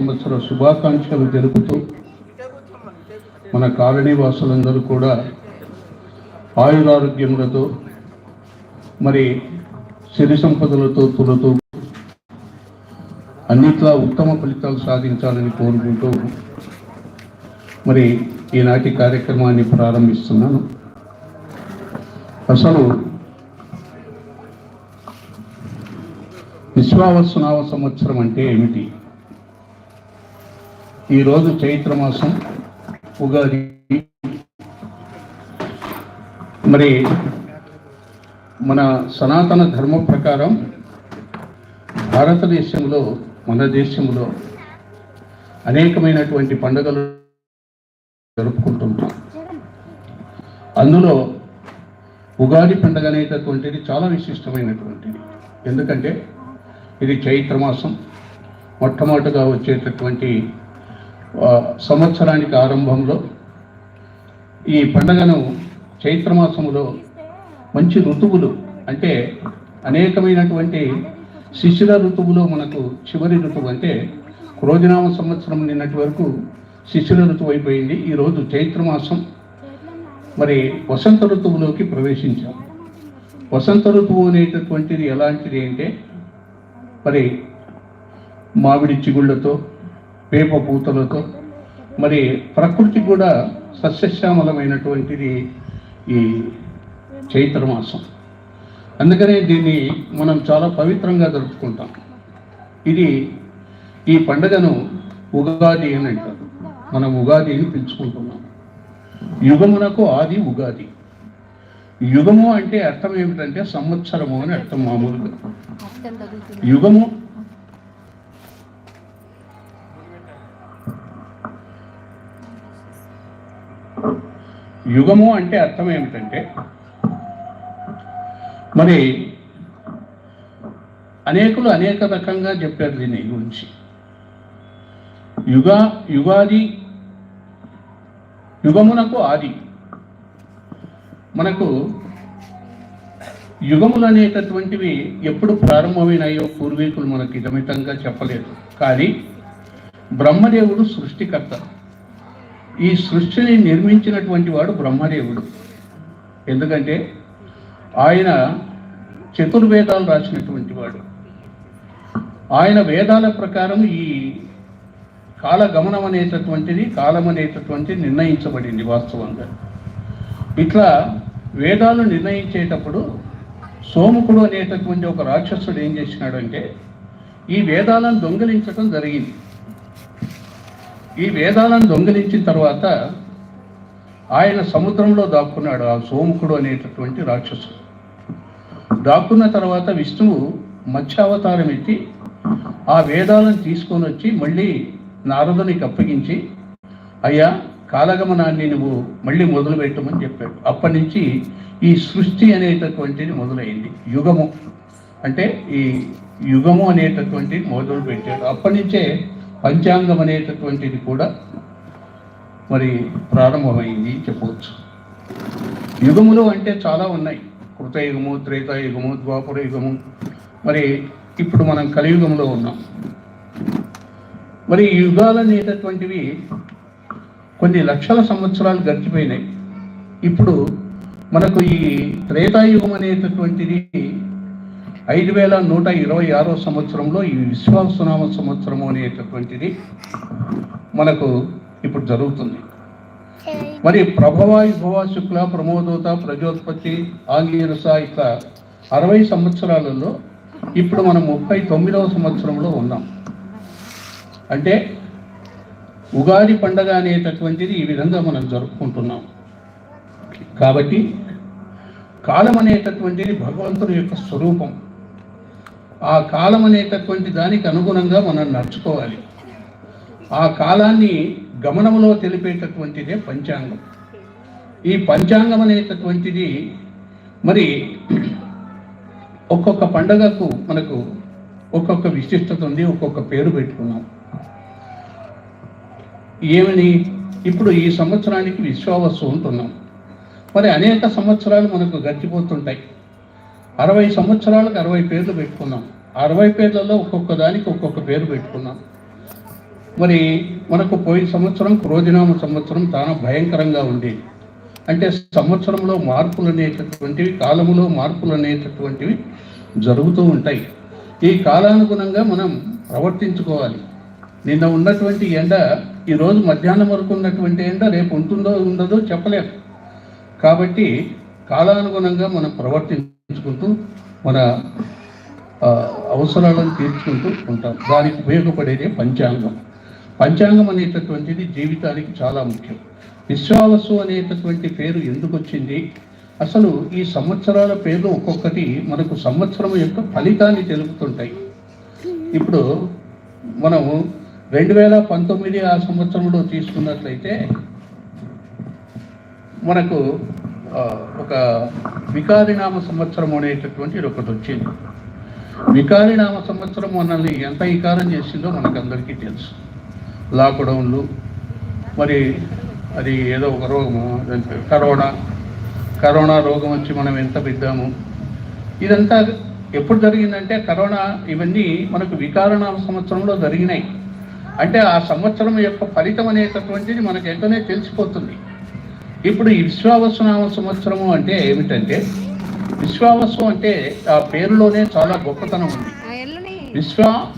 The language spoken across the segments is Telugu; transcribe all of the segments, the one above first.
సంవత్సర శుభాకాంక్షలు తెలుపుతూ మన కాలనీ వాసులందరూ కూడా ఆయురారోగ్యములతో మరి సిరి సంపదలతో తులతో అన్నిట్లా ఉత్తమ ఫలితాలు సాధించాలని కోరుకుంటూ మరి ఈనాటి కార్యక్రమాన్ని ప్రారంభిస్తున్నాను. అసలు విశ్వావసునామ సంవత్సరం అంటే ఏమిటి? ఈరోజు చైత్రమాసం ఉగాది. మరి మన సనాతన ధర్మ ప్రకారం భారతదేశంలో మన దేశంలో అనేకమైనటువంటి పండుగలు జరుపుకుంటుంటాం. అందులో ఉగాది పండుగ అనేటటువంటిది చాలా విశిష్టమైనటువంటిది. ఎందుకంటే ఇది చైత్రమాసం మొట్టమొదటిగా వచ్చేటటువంటి సంవత్సరానికి ఆరంభంలో ఈ పండగను చైత్రమాసములో మంచి ఋతువులు అంటే అనేకమైనటువంటి శిశిర ఋతువులో మనకు చివరి ఋతువు అంటే క్రోజనామ సంవత్సరం నిన్నటి వరకు శిశిర ఋతువు అయిపోయింది. ఈరోజు చైత్రమాసం మరి వసంత ఋతువులోకి ప్రవేశించాం. వసంత ఋతువు అనేటటువంటిది ఎలాంటిది అంటే మరి మామిడి చిగుళ్ళతో వేప పూతలతో మరి ప్రకృతి కూడా సస్యశ్యామలమైనటువంటిది ఈ చైత్రమాసం. అందుకనే దీన్ని మనం చాలా పవిత్రంగా జరుపుకుంటాం. ఇది ఈ పండుగను ఉగాది అని అంటారు. మనం ఉగాది అని పిలుచుకుంటున్నాం. యుగమునకు ఆది ఉగాది. యుగము అంటే అర్థం ఏమిటంటే సంవత్సరము అని అర్థం మామూలుగా. యుగము యుగము అంటే అర్థం ఏమిటంటే మరి అనేకులు అనేక రకంగా చెప్పారు దీని గురించి. యుగా యుగాది యుగమునకు ఆది. మనకు యుగములు అనేటటువంటివి ఎప్పుడు ప్రారంభమైనాయో పూర్వీకులు మనకి ఇదమితంగా చెప్పలేదు. కానీ బ్రహ్మదేవుడు సృష్టికర్త. ఈ సృష్టిని నిర్మించినటువంటి వాడు బ్రహ్మదేవుడు. ఎందుకంటే ఆయన చతుర్వేదాలు రాసినటువంటి వాడు. ఆయన వేదాల ప్రకారం ఈ కాలగమనం అనేటటువంటిది కాలం అనేటటువంటిది నిర్ణయించబడింది వాస్తవంగా. ఇట్లా వేదాలు నిర్ణయించేటప్పుడు సోముకుడు అనేటటువంటి ఒక రాక్షసుడు ఏం చేసినాడంటే ఈ వేదాలను దొంగిలించడం జరిగింది. ఈ వేదాలను దొంగిలించిన తర్వాత ఆయన సముద్రంలో దాక్కున్నాడు ఆ సోముకుడు అనేటటువంటి రాక్షసుడు. దాక్కున్న తర్వాత విష్ణువు మత్స్యావతారం ఎత్తి ఆ వేదాలను తీసుకొని వచ్చి మళ్ళీ నారదునికి అప్పగించి అయ్యా కాలగమనాన్ని నువ్వు మళ్ళీ మొదలు పెట్టమని చెప్పాడు. అప్పటి నుంచి ఈ సృష్టి అనేటటువంటిది మొదలైంది. యుగము అంటే ఈ యుగము అనేటటువంటిది మొదలు పెట్టాడు అప్పటి నుంచే పంచాంగం అనేటటువంటిది కూడా మరి ప్రారంభమైంది చెప్పవచ్చు. యుగములు అంటే చాలా ఉన్నాయి. కృతయుగము త్రేతాయుగము ద్వాపర యుగము మరి ఇప్పుడు మనం కలియుగంలో ఉన్నాం. మరి యుగాలు అనేటటువంటివి కొన్ని లక్షల సంవత్సరాలు గడిచిపోయినాయి. ఇప్పుడు మనకు ఈ త్రేతాయుగం అనేటటువంటిది ఐదు వేల నూట ఇరవై ఆరో సంవత్సరంలో ఈ విశ్వాసనామ సంవత్సరము అనేటటువంటిది మనకు ఇప్పుడు జరుగుతుంది. మరి ప్రభవాయుభవ శుక్ల ప్రమోదోత ప్రజోత్పత్తి ఆంగీరస ఇట్లా అరవై సంవత్సరాలలో ఇప్పుడు మనం ముప్పై తొమ్మిదవ సంవత్సరంలో ఉన్నాం. అంటే ఉగాది పండగ అనేటటువంటిది ఈ విధంగా మనం జరుపుకుంటున్నాం. కాబట్టి కాలం అనేటటువంటిది భగవంతుని యొక్క స్వరూపం. ఆ కాలం అనేటటువంటి దానికి అనుగుణంగా మనం నడుచుకోవాలి. ఆ కాలాన్ని గమనంలో తెలిపేటటువంటిదే పంచాంగం. ఈ పంచాంగం అనేటటువంటిది మరి ఒక్కొక్క పండగకు మనకు ఒక్కొక్క విశిష్టత ఉంది ఒక్కొక్క పేరు పెట్టుకున్నాం. ఏమని? ఇప్పుడు ఈ సంవత్సరానికి విశ్వావసు ఉంటున్నాం మరి అనేక సంవత్సరాలు మనకు గడిచిపోతుంటాయి. అరవై సంవత్సరాలకు అరవై పేర్లు పెట్టుకున్నాం. అరవై పేర్లలో ఒక్కొక్క దానికి ఒక్కొక్క పేరు పెట్టుకున్నాం. మరి మనకు పోయిన సంవత్సరం క్రోధినామ సంవత్సరం చాలా భయంకరంగా ఉండేది. అంటే సంవత్సరంలో మార్పులు అనేటటువంటివి కాలములో మార్పులు అనేటటువంటివి జరుగుతూ ఉంటాయి. ఈ కాలానుగుణంగా మనం ప్రవర్తించుకోవాలి. నిన్న ఉన్నటువంటి ఎండ ఈరోజు మధ్యాహ్నం వరకు ఉన్నటువంటి ఎండ రేపు ఉంటుందో ఉండదో చెప్పలేము కాబట్టి కాలానుగుణంగా మనం తీర్చుకుంటూ మన అవసరాలను తీర్చుకుంటూ ఉంటాం. దానికి ఉపయోగపడేదే పంచాంగం. పంచాంగం అనేటటువంటిది జీవితానికి చాలా ముఖ్యం. విశ్వావసు అనేటటువంటి పేరు ఎందుకు వచ్చింది అసలు ఈ సంవత్సరాల పేర్లు ఒక్కొక్కటి మనకు సంవత్సరం యొక్క ఫలితాన్ని తెలుపుతుంటాయి. ఇప్పుడు మనము రెండు వేల పంతొమ్మిది ఆ సంవత్సరంలో తీసుకున్నట్లయితే మనకు ఒక వికారినామ సంవత్సరం అనేటటువంటిది ఒకటి వచ్చింది. వికారినామ సంవత్సరం మనల్ని ఎంత వికారం చేసిందో మనకందరికీ తెలుసు. లాక్డౌన్లు మరి అది ఏదో ఒక రోగము కరోనా కరోనా రోగం వచ్చి మనం ఎంత బిద్దాము ఇదంతా ఎప్పుడు జరిగిందంటే కరోనా ఇవన్నీ మనకు వికారనామ సంవత్సరంలో జరిగినాయి. అంటే ఆ సంవత్సరం యొక్క ఫలితం అనేటటువంటిది మనకు వెంటనే తెలిసిపోతుంది. ఇప్పుడు ఈ విశ్వావసునామ సంవత్సరము అంటే ఏమిటంటే విశ్వావసు అంటే ఆ పేరులోనే చాలా గొప్పతనం ఉంది. విశ్వ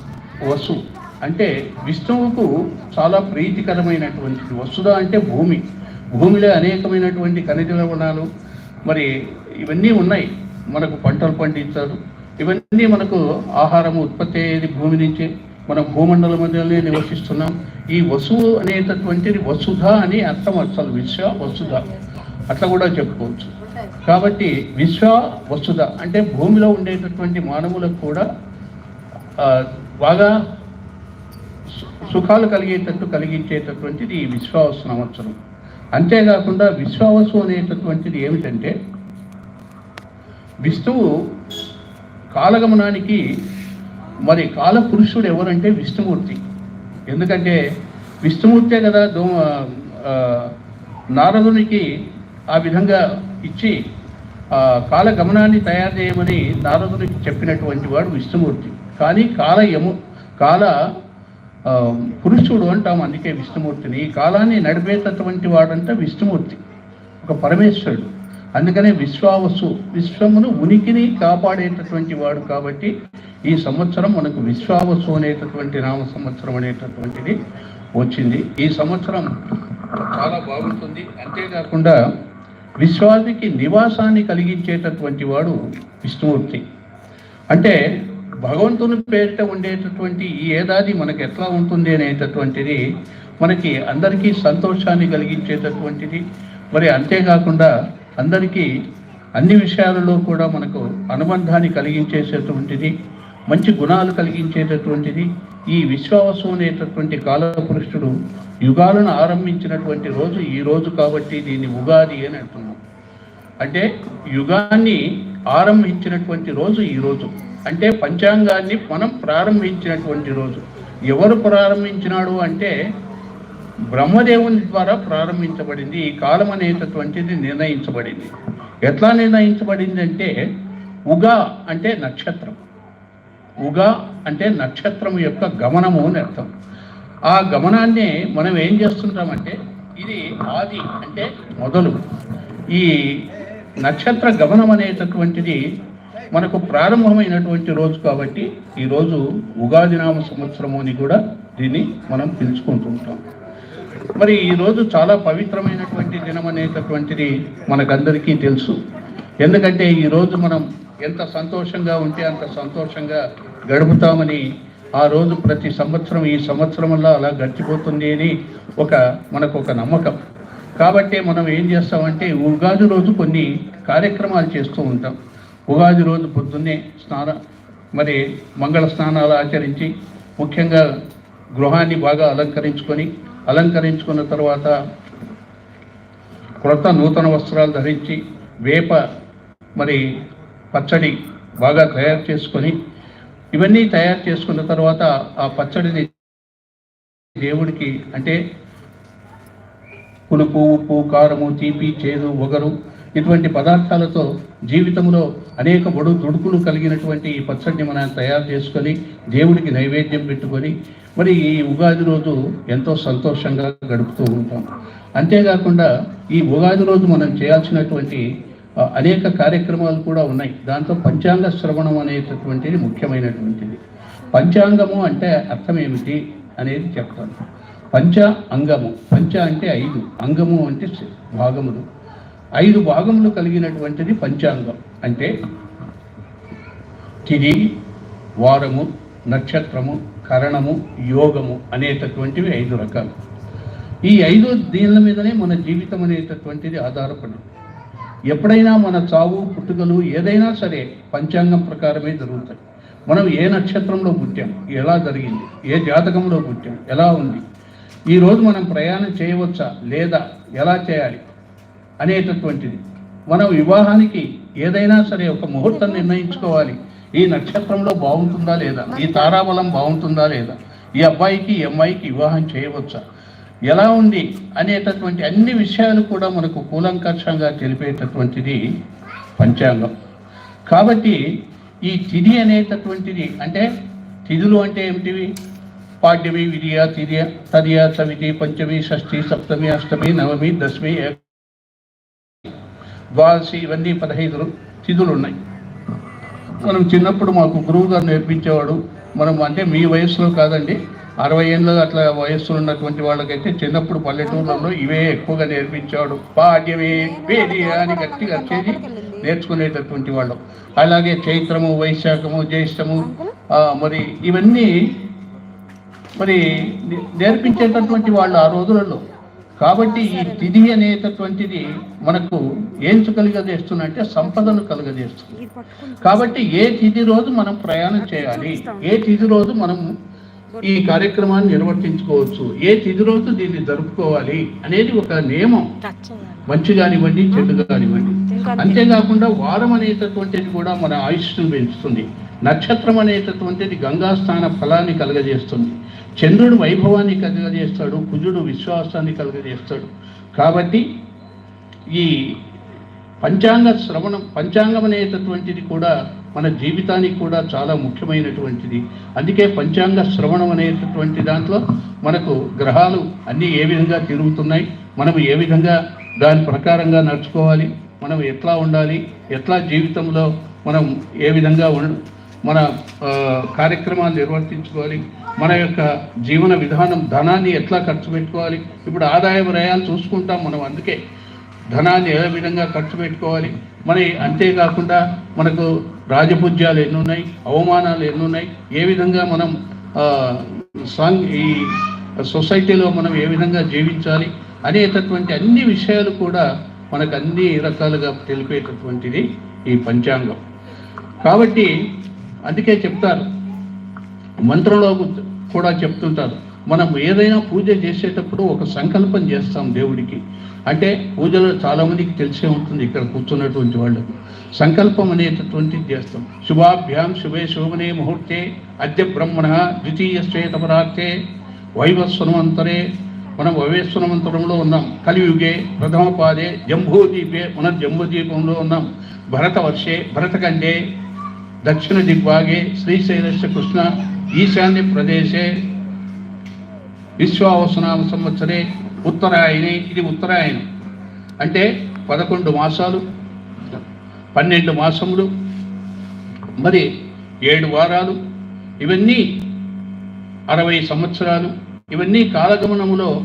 వసు అంటే విష్ణువుకు చాలా ప్రీతికరమైనటువంటిది వసుద అంటే భూమి. భూమిలో అనేకమైనటువంటి ఖనిజ లవణాలు మరి ఇవన్నీ ఉన్నాయి. మనకు పంటలు పండించారు. ఇవన్నీ మనకు ఆహారం ఉత్పత్తి అయ్యేది భూమి నుంచి. మనం భూమండల మధ్యలోనే నివసిస్తున్నాం. ఈ వసువు అనేటటువంటిది వసుధ అని అర్థం అసలు విశ్వ వసుధ. అట్లా కూడా చెప్పుకోవచ్చు. కాబట్టి విశ్వ వసుధ అంటే భూమిలో ఉండేటటువంటి మానవులకు కూడా బాగా సు- సుఖాలు కలిగేటట్టు కలిగించేటటువంటిది ఈ విశ్వాస సంవత్సరం అంతేకాకుండా విశ్వావసు అనేటటువంటిది ఏమిటంటే విష్ణువు కాలగమనానికి మరి కాల పురుషుడు ఎవరంటే విష్ణుమూర్తి. ఎందుకంటే విష్ణుమూర్తే కదా దో నారదునికి ఆ విధంగా ఇచ్చి కాల గమనాన్ని తయారు చేయమని నారదునికి చెప్పినటువంటి వాడు విష్ణుమూర్తి. కానీ కాల యము కాల పురుషుడు అంటాం అందుకే విష్ణుమూర్తిని. ఈ కాలాన్ని నడిపేటటువంటి వాడంటే విష్ణుమూర్తి. ఒక పరమేశ్వరుడు. అందుకనే విశ్వావసు విశ్వమును ఉనికిని కాపాడేటటువంటి వాడు కాబట్టి ఈ సంవత్సరం మనకు విశ్వావసు అనేటటువంటి నామ సంవత్సరం అనేటటువంటిది వచ్చింది. ఈ సంవత్సరం చాలా బాగుంటుంది. అంతేకాకుండా విశ్వానికి నివాసాన్ని కలిగించేటటువంటి వాడు విష్ణుమూర్తి. అంటే భగవంతుని పేరిట ఉండేటటువంటి ఈ ఏడాది మనకు ఎట్లా ఉంటుంది అనేటటువంటిది మనకి అందరికీ సంతోషాన్ని కలిగించేటటువంటిది. మరి అంతేకాకుండా అందరికీ అన్ని విషయాలలో కూడా మనకు అనుబంధాన్ని కలిగించేసేటువంటిది మంచి గుణాలు కలిగించేటటువంటిది ఈ విశ్వాసం అనేటటువంటి కాలపురుషుడు యుగాలను ఆరంభించినటువంటి రోజు ఈ రోజు కాబట్టి దీన్ని ఉగాది అని అంటున్నాం. అంటే యుగాన్ని ఆరంభించినటువంటి రోజు ఈ రోజు. అంటే పంచాంగాన్ని మనం ప్రారంభించినటువంటి రోజు. ఎవరు ప్రారంభించినాడు అంటే బ్రహ్మదేవుని ద్వారా ప్రారంభించబడింది. ఈ కాలం అనేటటువంటిది నిర్ణయించబడింది. ఎట్లా నిర్ణయించబడింది అంటే ఉగా అంటే నక్షత్రం. ఉగా అంటే నక్షత్రం యొక్క గమనము అని అర్థం. ఆ గమనాన్ని మనం ఏం చేస్తుంటామంటే ఇది ఆది అంటే మొదలు. ఈ నక్షత్ర గమనం అనేటటువంటిది మనకు ప్రారంభమైనటువంటి రోజు కాబట్టి ఈరోజు ఉగాది నామ సంవత్సరము అని కూడా దీన్ని మనం పిలుచుకుంటుంటాం. మరి ఈరోజు చాలా పవిత్రమైనటువంటి దినం అనేటటువంటిది మనకందరికీ తెలుసు. ఎందుకంటే ఈరోజు మనం ఎంత సంతోషంగా ఉంటే అంత సంతోషంగా గడుపుతామని ఆ రోజు ప్రతి సంవత్సరం ఈ సంవత్సరంలో అలా గడిచిపోతుంది అని ఒక మనకు ఒక నమ్మకం. కాబట్టి మనం ఏం చేస్తామంటే ఉగాది రోజు కొన్ని కార్యక్రమాలు చేస్తూ ఉంటాం. ఉగాది రోజు పొద్దున్నే స్నాన మరి మంగళ స్నానాలు ఆచరించి ముఖ్యంగా గృహాన్ని బాగా అలంకరించుకొని అలంకరించుకున్న తర్వాత క్రొత్త నూతన వస్త్రాలు ధరించి వేప మరి పచ్చడి బాగా తయారు చేసుకొని ఇవన్నీ తయారు చేసుకున్న తర్వాత ఆ పచ్చడిని దేవుడికి అంటే పులుపు ఉప్పు కారము తీపి చేదు ఒగరు ఇటువంటి పదార్థాలతో జీవితంలో అనేక బడు దుడుకులు కలిగినటువంటి ఈ పచ్చడిని మనం తయారు చేసుకొని దేవుడికి నైవేద్యం పెట్టుకొని మరి ఈ ఉగాది రోజు ఎంతో సంతోషంగా గడుపుతూ ఉంటాం. అంతేకాకుండా ఈ ఉగాది రోజు మనం చేయాల్సినటువంటి అనేక కార్యక్రమాలు కూడా ఉన్నాయి. దాంతో పంచాంగ శ్రవణం అనేటటువంటిది ముఖ్యమైనటువంటిది. పంచాంగము అంటే అర్థం ఏమిటి అనేది చెప్తాను. పంచ అంగము. పంచ అంటే ఐదు. అంగము అంటే భాగములు. ఐదు భాగములు కలిగినటువంటిది పంచాంగం. అంటే తిది వారము నక్షత్రము కరణము యోగము అనేటటువంటివి ఐదు రకాలు. ఈ ఐదు దీనిల మీదనే మన జీవితం అనేటటువంటిది ఆధారపడి ఎప్పుడైనా మన చావు పుట్టుకలు ఏదైనా సరే పంచాంగం ప్రకారమే జరుగుతాయి. మనం ఏ నక్షత్రంలో పుట్టాం ఎలా జరిగింది ఏ జాతకంలో పుట్టాం ఎలా ఉంది ఈరోజు మనం ప్రయాణం చేయవచ్చా లేదా ఎలా చేయాలి అనేటటువంటిది. మనం వివాహానికి ఏదైనా సరే ఒక ముహూర్తం నిర్ణయించుకోవాలి ఈ నక్షత్రంలో బాగుంటుందా లేదా? ఈ తారాబలం బాగుంటుందా లేదా? ఈ అబ్బాయికి ఈ అమ్మాయికి వివాహం చేయవచ్చా? ఎలా ఉంది? అనేటటువంటి అన్ని విషయాలు కూడా మనకు కూలంకషంగా తెలిపేటటువంటిది పంచాంగం. కాబట్టి ఈ తిథి అనేటటువంటిది అంటే తిథులు అంటే ఏమిటివి? పాడ్యమి విధియ తిరియ తదియ చవితి పంచమి షష్ఠి సప్తమి అష్టమి నవమి దశమి ద్వాదశి ఇవన్నీ పదహైదు తిథులు ఉన్నాయి. మనం చిన్నప్పుడు మాకు గురువు గారు నేర్పించేవాడు. మనం అంటే మీ వయసులో కాదండి. అరవై ఏళ్ళు అట్లా వయస్సులో ఉన్నటువంటి వాళ్ళకైతే చిన్నప్పుడు పల్లెటూళ్ళలో ఇవే ఎక్కువగా నేర్పించేవాడు. పాడ్యమే అని గట్టిగా వచ్చేది నేర్చుకునేటటువంటి వాళ్ళం. అలాగే చైత్రము వైశాఖము జ్యేష్టము మరి ఇవన్నీ మరి నే- నేర్పించేటటువంటి వాళ్ళు ఆ రోజులలో. కాబట్టి ఈ తిథి అనేటటువంటిది మనకు ఏం కలుగజేస్తుందంటే సంపదను కలుగజేస్తుంది. కాబట్టి ఏ తిథి రోజు మనం ప్రయాణం చేయాలి? ఏ తిథి రోజు మనం ఈ కార్యక్రమాన్ని నిర్వర్తించుకోవచ్చు? ఏ తిథి రోజు దీన్ని జరుపుకోవాలి అనేది ఒక నియమం. మంచి కానివ్వండి చెడు కానివ్వండి అంతేకాకుండా వారం అనేటటువంటిది కూడా మన ఆయుష్ను పెంచుతుంది. నక్షత్రం అనేటటువంటిది గంగాస్థాన ఫలాన్ని కలుగజేస్తుంది. చంద్రుడు వైభవాన్ని కలుగజేస్తాడు కుజుడు విశ్వాసాన్ని కలుగజేస్తాడు. కాబట్టి ఈ పంచాంగ శ్రవణం పంచాంగం అనేటటువంటిది కూడా మన జీవితానికి కూడా చాలా ముఖ్యమైనటువంటిది. అందుకే పంచాంగ శ్రవణం అనేటటువంటి దాంట్లో మనకు గ్రహాలు అన్నీ ఏ విధంగా తిరుగుతున్నాయి మనం ఏ విధంగా దాని ప్రకారంగా నడుచుకోవాలి మనం ఎట్లా ఉండాలి ఎట్లా జీవితంలో మనం ఏ విధంగా ఉండ మన కార్యక్రమాలు నిర్వర్తించుకోవాలి మన యొక్క జీవన విధానం ధనాన్ని ఎట్లా ఖర్చు పెట్టుకోవాలి? ఇప్పుడు ఆదాయ వ్యయాలు చూసుకుంటాం మనం అందుకే. ధనాన్ని ఏ విధంగా ఖర్చు పెట్టుకోవాలి? మరి అంతేకాకుండా మనకు రాజపూజ్యాలు ఎన్ని ఉన్నాయి అవమానాలు ఎన్నున్నాయి ఏ విధంగా మనం సాంగ్ ఈ సొసైటీలో మనం ఏ విధంగా జీవించాలి అనేటటువంటి అన్ని విషయాలు కూడా మనకు అన్ని రకాలుగా తెలిపేటటువంటిది ఈ పంచాంగం. కాబట్టి అందుకే చెప్తారు మంత్రంలో కూడా చెప్తుంటారు. మనం ఏదైనా పూజ చేసేటప్పుడు ఒక సంకల్పం చేస్తాం దేవుడికి. అంటే పూజలో చాలామందికి తెలిసే ఉంటుంది ఇక్కడ కూర్చున్నటువంటి వాళ్ళకు సంకల్పం అనేటటువంటిది చేస్తాం. శుభాభ్యాం శుభే శోభనే ముహూర్తే అద్య బ్రహ్మణ ద్వితీయ శ్వేతపరార్థే వైవస్వనమంతరే. మనం వైవేశ్వరమంతరంలో ఉన్నాం. కలియుగే ప్రథమ పాదే జంబూదీపే మన జంబూదీపంలో ఉన్నాం. భరతవర్షే భరతఖండే దక్షిణ దిగ్భాగే శ్రీశైలస్య కృష్ణ ఈశాన్య ప్రదేశే విశ్వావసనామ సంవత్సరే ఉత్తరాయణి ఇది ఉత్తరాయణం. అంటే పదకొండు మాసాలు పన్నెండు మాసములు మరి ఏడు వారాలు ఇవన్నీ అరవై సంవత్సరాలు ఇవన్నీ కాలగమనములో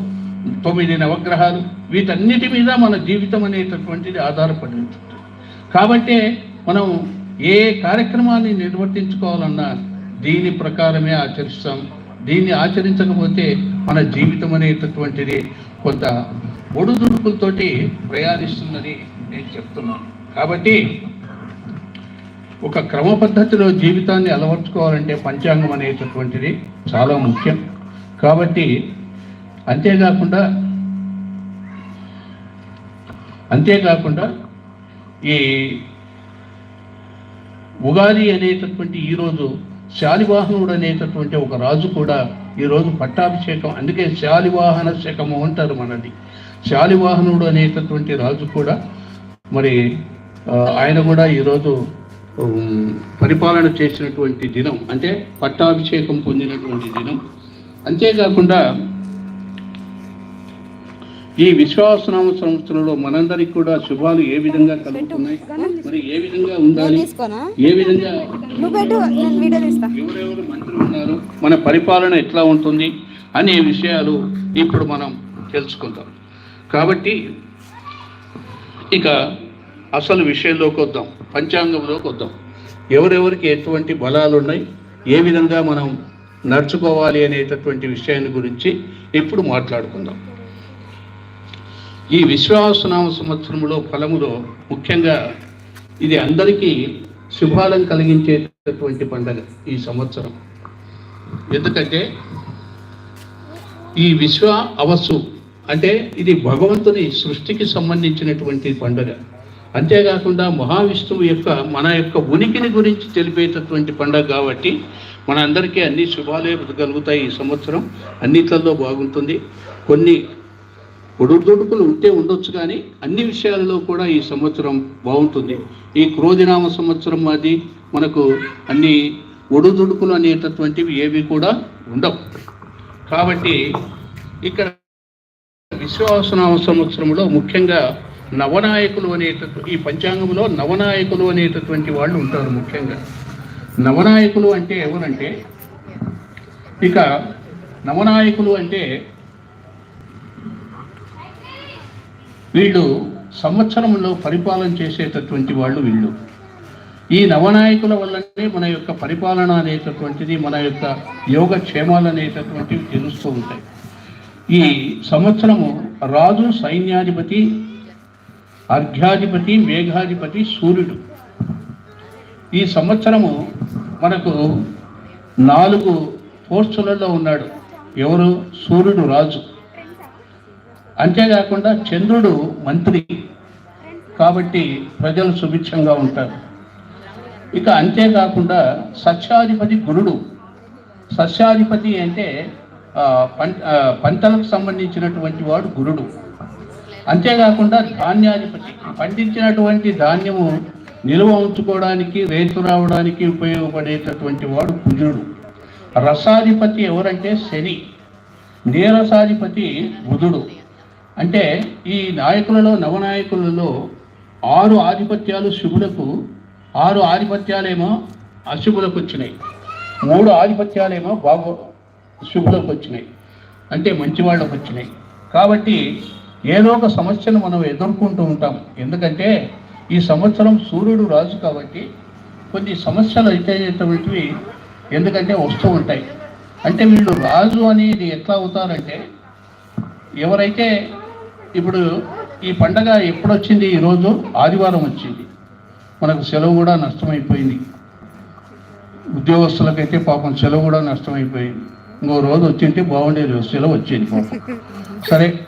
తొమ్మిది నవగ్రహాలు వీటన్నిటి మీద మన జీవితం అనేటటువంటిది ఆధారపడి ఉంటుంది. కాబట్టి మనం ఏ కార్యక్రమాన్ని నిర్వర్తించుకోవాలన్నా దీని ప్రకారమే ఆచరిస్తాం. దీన్ని ఆచరించకపోతే మన జీవితం అనేటటువంటిది కొంత ఒడుదుడుకులతోటి ప్రయాణిస్తుందని నేను చెప్తున్నాను. కాబట్టి ఒక క్రమ పద్ధతిలో జీవితాన్ని అలవర్చుకోవాలంటే పంచాంగం అనేటటువంటిది చాలా ముఖ్యం. కాబట్టి అంతేకాకుండా అంతేకాకుండా ఈ ఉగాది అనేటటువంటి ఈరోజు శాలివాహనుడు అనేటటువంటి ఒక రాజు కూడా ఈరోజు పట్టాభిషేకం అందుకే శాలివాహన శకము అంటారు మనది. శాలివాహనుడు అనేటటువంటి రాజు కూడా మరి ఆయన కూడా ఈరోజు పరిపాలన చేసినటువంటి దినం అంటే పట్టాభిషేకం పొందినటువంటి దినం. అంతేకాకుండా ఈ విశ్వాసనామ సంవత్సరంలో మనందరికి కూడా శుభాలు ఏ విధంగా కలుగుతున్నాయి? మరి ఏ విధంగా ఉండాలి? ఏ విధంగా? ఎవరెవరు మంత్రులు ఉన్నారు? మన పరిపాలన ఎట్లా ఉంటుంది అనే విషయాలు ఇప్పుడు మనం తెలుసుకుందాం. కాబట్టి ఇక అసలు విషయంలోకి వద్దాం పంచాంగంలోకి వద్దాం. ఎవరెవరికి ఎటువంటి బలాలు ఉన్నాయి ఏ విధంగా మనం నడుచుకోవాలి అనేటటువంటి విషయాన్ని గురించి ఇప్పుడు మాట్లాడుకుందాం. ఈ విశ్వాసనామ సంవత్సరంలో ఫలములో ముఖ్యంగా ఇది అందరికీ శుభాలను కలిగించేటటువంటి పండగ ఈ సంవత్సరం. ఎందుకంటే ఈ విశ్వ అవస్సు అంటే ఇది భగవంతుని సృష్టికి సంబంధించినటువంటి పండుగ. అంతేకాకుండా మహావిష్ణువు యొక్క మన యొక్క ఉనికిని గురించి తెలిపేటటువంటి పండుగ కాబట్టి మన అందరికీ అన్ని శుభాలే కలుగుతాయి ఈ సంవత్సరం. అన్నిట్లలో బాగుంటుంది. కొన్ని ఒడుదొడుకులు ఉంటే ఉండొచ్చు కానీ అన్ని విషయాలలో కూడా ఈ సంవత్సరం బాగుంటుంది. ఈ క్రోధినామ సంవత్సరం అది మనకు అన్ని ఒడుదొడుకులు అనేటటువంటివి ఏవి కూడా ఉండవు. కాబట్టి ఇక్కడ విశ్వాసనామ సంవత్సరంలో ముఖ్యంగా నవనాయకులు అనేటటువంటి ఈ పంచాంగంలో నవనాయకులు అనేటటువంటి వాళ్ళు ఉంటారు ముఖ్యంగా. నవనాయకులు అంటే ఎవరంటే ఇక నవనాయకులు అంటే వీళ్ళు సంవత్సరంలో పరిపాలన చేసేటటువంటి వాళ్ళు వీళ్ళు. ఈ నవనాయకుల వల్లనే మన యొక్క పరిపాలన అనేటటువంటిది మన యొక్క యోగక్షేమాలు అనేటటువంటివి తెలుస్తూ ఉంటాయి. ఈ సంవత్సరము రాజు సైన్యాధిపతి అర్ఘ్యాధిపతి మేఘాధిపతి సూర్యుడు. ఈ సంవత్సరము మనకు నాలుగు పోస్టులలో ఉన్నాడు. ఎవరు? సూర్యుడు రాజు. అంతేకాకుండా చంద్రుడు మంత్రి కాబట్టి ప్రజలు సుభిక్షంగా ఉంటారు. ఇక అంతేకాకుండా సస్యాధిపతి గురుడు. సస్యాధిపతి అంటే పం పంటలకు సంబంధించినటువంటి వాడు గురుడు. అంతేకాకుండా ధాన్యాధిపతి. పండించినటువంటి ధాన్యము నిల్వ ఉంచుకోవడానికి రైతు రావడానికి ఉపయోగపడేటటువంటి వాడు కుజుడు. రసాధిపతి ఎవరంటే శని. నీరసాధిపతి బుధుడు. అంటే ఈ నాయకులలో నవనాయకులలో ఆరు ఆధిపత్యాలు శుభులకు ఆరు ఆధిపత్యాలేమో అశుభులకు వచ్చినాయి మూడు ఆధిపత్యాలేమో బాగు శుభులకు వచ్చినాయి అంటే మంచి వాళ్ళకు వచ్చినాయి కాబట్టి ఏదో ఒక సమస్యను మనం ఎదుర్కొంటూ ఉంటాం. ఎందుకంటే ఈ సంవత్సరం సూర్యుడు రాజు కాబట్టి కొన్ని సమస్యలు అయితేటువంటివి ఎందుకంటే వస్తూ ఉంటాయి. అంటే వీళ్ళు రాజు అనేది ఎట్లా అవుతారంటే ఎవరైతే ఇప్పుడు ఈ పండగ ఎప్పుడు వచ్చింది ఈరోజు ఆదివారం వచ్చింది. మనకు సెలవు కూడా నష్టమైపోయింది. ఉద్యోగస్తులకైతే పాపం సెలవు కూడా నష్టమైపోయింది. ఇంకో రోజు వచ్చింటే బాగుండేది. సెలవు వచ్చింది పాపం. సరే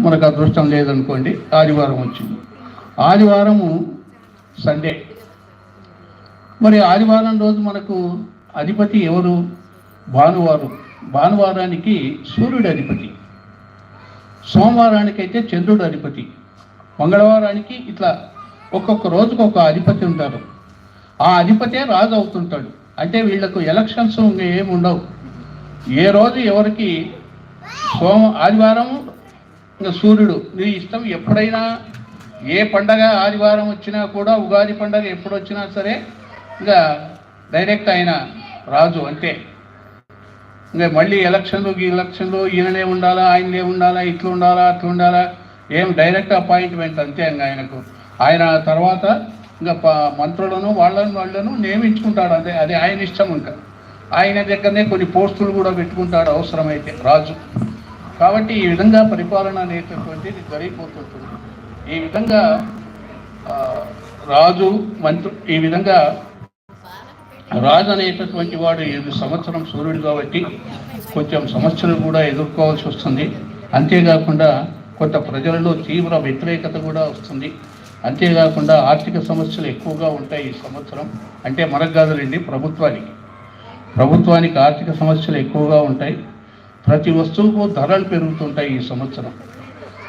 మనకు అదృష్టం లేదనుకోండి ఆదివారం వచ్చింది. ఆదివారము సండే. మరి ఆదివారం రోజు మనకు అధిపతి ఎవరు? భానువారం. భానువారానికి సూర్యుడు అధిపతి. సోమవారానికైతే చంద్రుడు అధిపతి. మంగళవారానికి ఇట్లా ఒక్కొక్క రోజుకు ఒక అధిపతి ఉంటారు ఆ అధిపతే రాజు అవుతుంటాడు. అంటే వీళ్ళకు ఎలక్షన్స్ ఇంకా ఏమి ఉండవు. ఏ రోజు ఎవరికి సోమ ఆదివారం ఇంకా సూర్యుడు నీ ఇష్టం ఎప్పుడైనా ఏ పండగ ఆదివారం వచ్చినా కూడా ఉగాది పండగ ఎప్పుడు వచ్చినా సరే ఇంకా డైరెక్ట్ ఆయన రాజు అంటే ఇంకా మళ్ళీ ఎలక్షన్లు ఈ ఎలక్షన్లు ఈయననే ఉండాలా ఆయననే ఉండాలా ఇట్లా ఉండాలా అట్లా ఉండాలా ఏం డైరెక్ట్ అపాయింట్మెంట్ అంతే ఇంకా ఆయనకు. ఆయన తర్వాత ఇంకా ప- మంత్రులను వాళ్ళను వాళ్ళను నియమించుకుంటాడు అదే అది ఆయన ఇష్టం ఇంకా. ఆయన దగ్గరనే కొన్ని పోస్టులు కూడా పెట్టుకుంటాడు అవసరమైతే రాజు. కాబట్టి ఈ విధంగా పరిపాలన అనేటటువంటిది జరిగిపోతుంటుంది. ఈ విధంగా రాజు మంత్రు ఈ విధంగా రాజు అనేటటువంటి వాడు ఏడు సంవత్సరం సూర్యుడు కాబట్టి కొంచెం సమస్యలు కూడా ఎదుర్కోవాల్సి వస్తుంది. అంతేకాకుండా కొంత ప్రజలలో తీవ్ర వ్యతిరేకత కూడా వస్తుంది. అంతేకాకుండా ఆర్థిక సమస్యలు ఎక్కువగా ఉంటాయి ఈ సంవత్సరం. అంటే మనకు కాదులేండి ప్రభుత్వానికి. ప్రభుత్వానికి ఆర్థిక సమస్యలు ఎక్కువగా ఉంటాయి. ప్రతి వస్తువుకు ధరలు పెరుగుతుంటాయి ఈ సంవత్సరం.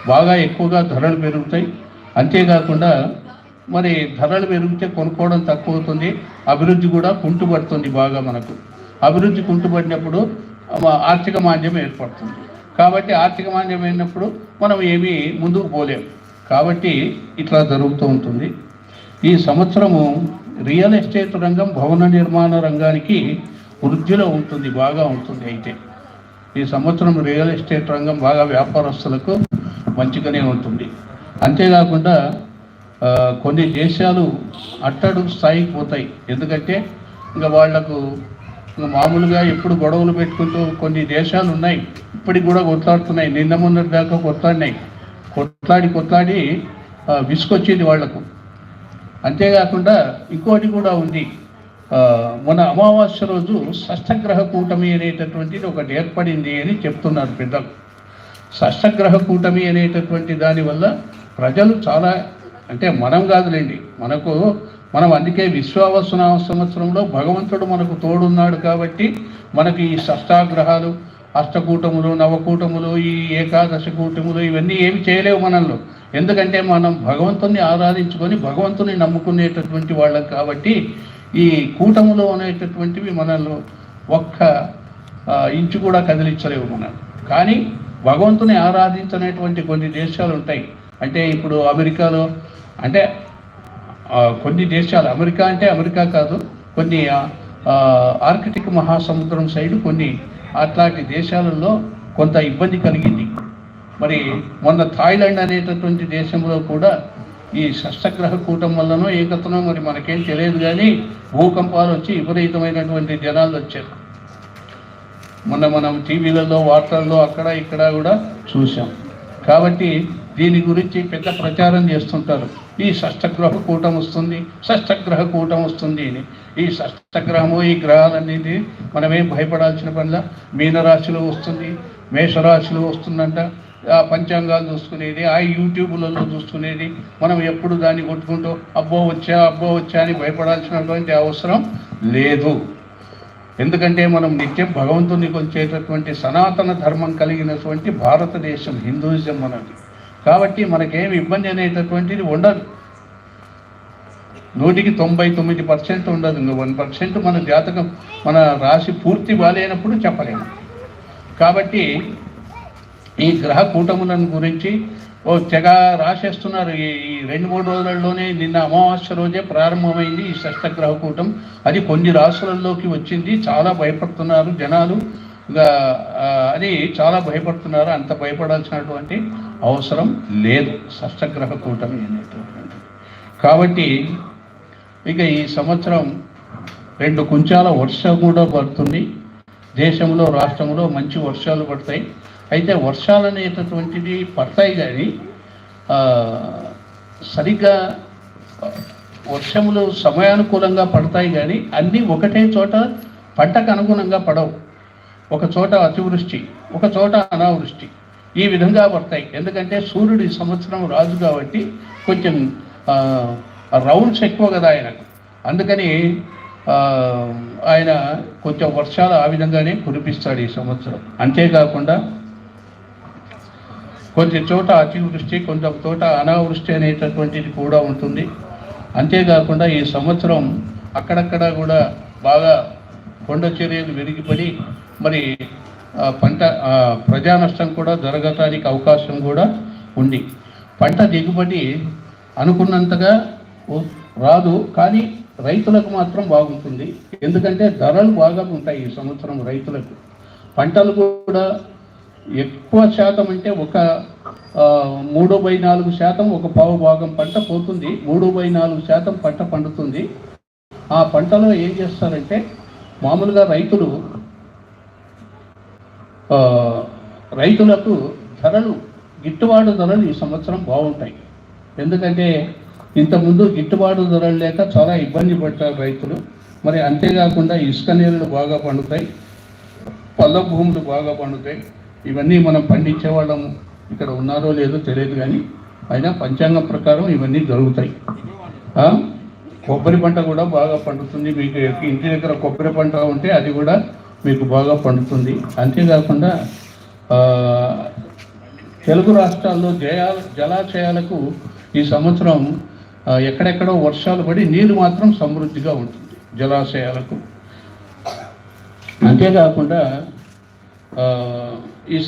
బాగా ఎక్కువగా ధరలు పెరుగుతాయి. అంతేకాకుండా మరి ధరలు పెరిగితే కొనుక్కోవడం తక్కువ అవుతుంది అభివృద్ధి కూడా కుంటుపడుతుంది బాగా మనకు. అభివృద్ధి కుంటుపడినప్పుడు ఆర్థిక మాంద్యం ఏర్పడుతుంది. కాబట్టి ఆర్థిక మాంద్యం అయినప్పుడు మనం ఏమీ ముందుకు పోలేము కాబట్టి ఇట్లా జరుగుతూ ఉంటుంది. ఈ సంవత్సరము రియల్ ఎస్టేట్ రంగం భవన నిర్మాణ రంగానికి వృద్ధిలో ఉంటుంది బాగా ఉంటుంది అయితే. ఈ సంవత్సరం రియల్ ఎస్టేట్ రంగం బాగా వ్యాపారస్తులకు మంచిగానే ఉంటుంది. అంతేకాకుండా కొన్ని దేశాలు అట్టడు స్థాయికి పోతాయి. ఎందుకంటే ఇంకా వాళ్ళకు మామూలుగా ఎప్పుడు గొడవలు పెట్టుకుంటూ కొన్ని దేశాలు ఉన్నాయి. ఇప్పటికి కూడా కొట్లాడుతున్నాయి. నిన్న మొన్నటి దాకా కొట్లాడినాయి. కొట్లాడి కొట్లాడి విసుకొచ్చింది వాళ్ళకు. అంతేకాకుండా ఇంకోటి కూడా ఉంది. మన అమావాస్య రోజు షష్టగ్రహ కూటమి అనేటటువంటిది ఒకటి ఏర్పడింది అని చెప్తున్నారు పెద్దలు. షష్టగ్రహ కూటమి అనేటటువంటి దానివల్ల ప్రజలు చాలా అంటే మనం కాదులేండి. మనకు మనం అందుకే విశ్వావసనామ సంవత్సరంలో భగవంతుడు మనకు తోడున్నాడు కాబట్టి మనకి ఈ షష్టాగ్రహాలు అష్టకూటములు నవకూటములు ఈ ఏకాదశ కూటములు ఇవన్నీ ఏమి చేయలేవు మనల్లో. ఎందుకంటే మనం భగవంతుని ఆరాధించుకొని భగవంతుని నమ్ముకునేటటువంటి వాళ్ళం కాబట్టి ఈ కూటములు అనేటటువంటివి మనల్ని ఒక్క ఇంచు కూడా కదిలించలేవు మనం కానీ భగవంతుని ఆరాధించనేటువంటి కొన్ని దేశాలు ఉంటాయి అంటే ఇప్పుడు అమెరికాలో అంటే కొన్ని దేశాలు అమెరికా అంటే అమెరికా కాదు కొన్ని ఆర్కిటిక్ మహాసముద్రం సైడ్ కొన్ని అట్లాంటి దేశాలలో కొంత ఇబ్బంది కలిగింది. మరి మొన్న థాయిలాండ్ అనేటటువంటి దేశంలో కూడా ఈ షష్టగ్రహ కూటం వల్లనో ఏకతనో మరి మనకేం తెలియదు కానీ భూకంపాలు వచ్చి విపరీతమైనటువంటి జనాలు వచ్చారు. మొన్న మనం టీవీలలో వార్తల్లో అక్కడ ఇక్కడ కూడా చూసాం కాబట్టి దీని గురించి పెద్ద ప్రచారం చేస్తుంటారు. ఈ షష్టగ్రహ కూటం వస్తుంది షష్టగ్రహ కూటం వస్తుంది అని. ఈ షష్టగ్రహము ఈ గ్రహాలన్నిటి మనమేం భయపడాల్సిన పనిలా మీనరాశిలో వస్తుంది మేషరాశిలో వస్తుందంట. ఆ పంచాంగాలు చూసుకునేది ఆ యూట్యూబ్లలో చూసుకునేది మనం ఎప్పుడు దాన్ని కొట్టుకుంటూ అబ్బో వచ్చా అబ్బో వచ్చా అని భయపడాల్సినటువంటి అవసరం లేదు. ఎందుకంటే మనం నిత్యం భగవంతుని కొలిచేటటువంటి సనాతన ధర్మం కలిగినటువంటి భారతదేశం హిందూయిజం మనది. కాబట్టి మనకేమి ఇబ్బంది అనేటటువంటిది ఉండదు. నూటికి తొంభై తొమ్మిది పర్సెంట్ ఉండదు. ఇంకా వన్ పర్సెంట్ మన జాతకం మన రాశి పూర్తి బాలేనప్పుడు చెప్పలేము. కాబట్టి ఈ గ్రహ కూటములను గురించి ఓ తెగ రాసేస్తున్నారు. ఈ రెండు మూడు రోజులలోనే నిన్న అమావాస్య రోజే ప్రారంభమైంది ఈ షష్టగ్రహ కూటం. అది కొన్ని రాసులలోకి వచ్చింది. చాలా భయపడుతున్నారు జనాలు. ఇంకా అది చాలా భయపడుతున్నారు. అంత భయపడాల్సినటువంటి అవసరం లేదు. షష్టగ్రహ కూటమి అనేటటువంటిది. కాబట్టి ఇక ఈ సంవత్సరం రెండు కుంచాల వర్షం కూడా పడుతుంది. దేశంలో రాష్ట్రంలో మంచి వర్షాలు పడతాయి. అయితే వర్షాలు అనేటటువంటివి పడతాయి కానీ సరిగ్గా వర్షములు సమయానుకూలంగా పడతాయి కానీ అన్నీ ఒకటే చోట పంటకు అనుగుణంగా పడవు. ఒక చోట అతివృష్టి ఒక చోట అనావృష్టి ఈ విధంగా పడతాయి. ఎందుకంటే సూర్యుడు ఈ సంవత్సరం రాజు కాబట్టి కొంచెం రౌండ్స్ ఎక్కువ కదా ఆయనకు. అందుకని ఆయన కొంచెం వర్షాలు ఆ విధంగానే కురిపిస్తాడు ఈ సంవత్సరం. అంతేకాకుండా కొంచెం చోట అతివృష్టి కొంత చోట అనావృష్టి అనేటటువంటిది కూడా ఉంటుంది. అంతేకాకుండా ఈ సంవత్సరం అక్కడక్కడ కూడా బాగా కొండ చర్యలు విరిగిపడి మరి పంట ప్రజా నష్టం కూడా జరగటానికి అవకాశం కూడా ఉంది. పంట దిగుబడి అనుకున్నంతగా రాదు కానీ రైతులకు మాత్రం బాగుంటుంది. ఎందుకంటే ధరలు బాగా ఉంటాయి ఈ సంవత్సరం రైతులకు. పంటలు కూడా ఎక్కువ శాతం అంటే ఒక మూడు బై నాలుగు శాతం ఒక పావు భాగం పంట పోతుంది. మూడు బై నాలుగు శాతం పంట పండుతుంది. ఆ పంటలో ఏం చేస్తారంటే మామూలుగా రైతులు రైతులకు ధరలు గిట్టుబాటు ధరలు ఈ సంవత్సరం బాగుంటాయి. ఎందుకంటే ఇంతకుముందు గిట్టుబాటు ధరలు లేక చాలా ఇబ్బంది పడతారు రైతులు. మరి అంతేకాకుండా ఇసుక నీళ్ళు బాగా పండుతాయి పళ్ళ భూములు బాగా పండుతాయి. ఇవన్నీ మనం పండించే వాళ్ళం ఇక్కడ ఉన్నారో లేదో తెలియదు కానీ అయినా పంచాంగం ప్రకారం ఇవన్నీ జరుగుతాయి. కొబ్బరి పంట కూడా బాగా పండుతుంది. మీకు ఇంటి దగ్గర కొబ్బరి పంట ఉంటే అది కూడా మీకు బాగా పండుతుంది. అంతేకాకుండా తెలుగు రాష్ట్రాల్లో జయా జలాశయాలకు ఈ సంవత్సరం ఎక్కడెక్కడో వర్షాలు పడి నీరు మాత్రం సమృద్ధిగా ఉంటుంది జలాశయాలకు. అంతేకాకుండా